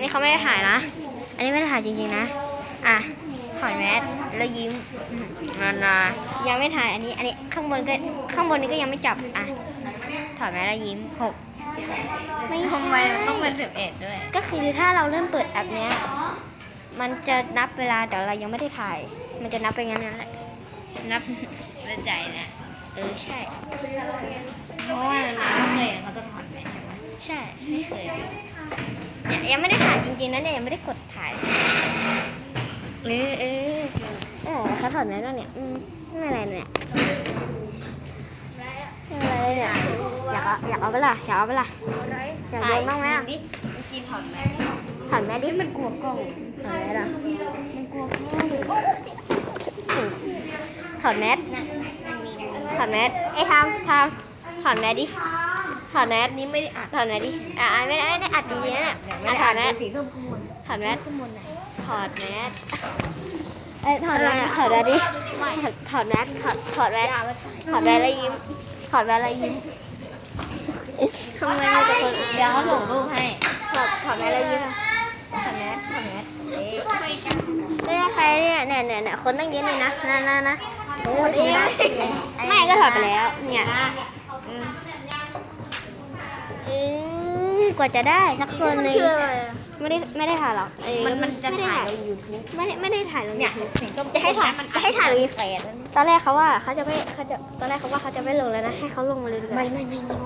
นี่เขาไม่ได้ถ่ายนะ อันนี้ไม่ได้ถ่ายจริงๆนะ อะถอดแมสแล้วยิ้มนานายังไม่ถ่ายอันนี้ อันนี้ข้างบนก็ข้างบนนี้ก็ยังไม่จับ อะ ถอดแมสแล้วยิ้มหกไม่ทำไมมันต้องเป็นสิบเอ็ดด้วย ก็คือถ้าเราเริ่มเปิดแอปเนี้ย มันจะนับเวลาแต่เรายังไม่ได้ถ่าย มันจะนับไปงั้นนั่นแหละ นับในใจนะ เออใช่ เคยยังยังไม่ได้ถ่ายจริงๆนะเนี่ยยังไม่ได้กดถ่ายเออเออเออเขาถอดแมสแล้วเนี่ยอืมไม่อะไรเนี่ยไม่อะไรเลยเนี่ยอยากเอาอยากเอาไปะล่ะอยากเอาไปะล่ะอยากโดนบ้างไหมอะดิเมื่อกี้ถอดแมสถอดแมสดิมันกลัวกล้องถอดแมสอะมันกลัวกล้องถอดแมสนะถอดแมสเอ้ยทำทำถอดแมสดิ ถอดแมสนี่ไม่ได้อัดถอดแมสดิอ่าไม่ได้ไม่ได้อัดจริงๆนะเนี่ยไม่อะได้ถอัอดดแมสสีส้มข้างบนถอดแมสข้างบนไหนถอดแมสเอ้ยถอดแมสถอดแมสดิถอดถอดแมสถอดถอดแมสถอดแมสแล้วยิ้มถอดแมสแล้วยิ้มทำไมมีแต่คนเดี๋ยวเขาส่งรูปให้ถอดถอดแมสแล้วยิ้มถอดแมสถอดแมสเอ๊ะเอ้ยใครเนี่ยเนี่ยเนี่ยเนี่ยคนตั้งเยอะเลยนะนะนะนะคนเองนะไม่ก็ถอดไปแล้วเนี่ยอืมเออ กว่าจะได้สักคนหนึงชื่ออะไรไม่ได้ไม่ได้ถ่ายหรอกเอ้ยมันมันจะไได้ถ่ายลงยูทูบไม่ได้ไม่ได้ถ่ายลงเนี่ย YouTube สีส้มจะให้ถ่ายจะให้ถ่ายลงแขนตอนแรกเขาว่าเขาจะไม่เขาจะตอนแรกเขาว่าเขาจะไม่ลงแล้วนะให้เขาลงมาเลยดีกว่าไม่ไม่ไม่ไม่